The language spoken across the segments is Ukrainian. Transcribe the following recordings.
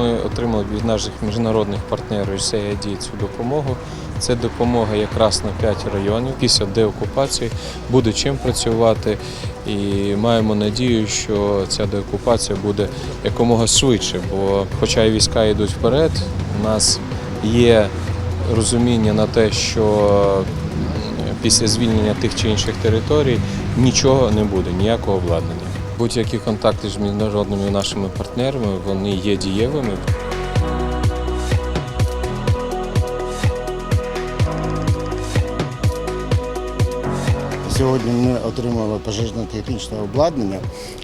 отримали від наших міжнародних партнерів USAID цю допомогу. Це допомога якраз на 5 районів. Після деокупації буде чим працювати. І маємо надію, що ця деокупація буде якомога швидше, бо хоча і війська йдуть вперед, у нас є розуміння на те, що після звільнення тих чи інших територій нічого не буде, ніякого обладнання. Будь-які контакти з міжнародними нашими партнерами вони є дієвими. Сьогодні ми отримали пожежно-технічне обладнання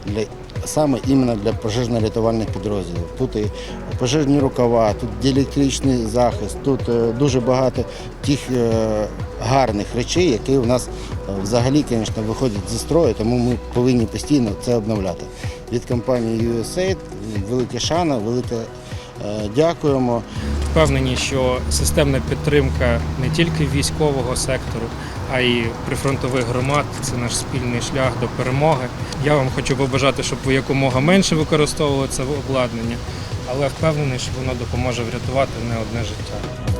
для саме іменно для пожежно-рятувальних підрозділів. Тут і пожежні рукава, тут діелектричний захист, тут е, дуже багато тих е, гарних речей, які у нас е, взагалі, звісно, виходять зі строю, тому ми повинні постійно це обновляти. Від компанії USAID велике шана, велике е, дякуємо. Впевнені, що системна підтримка не тільки військового сектору, а й прифронтових громад це наш спільний шлях до перемоги. Я вам хочу побажати, щоб ви якомога менше використовували це обладнання, але впевнений, що воно допоможе врятувати не одне життя.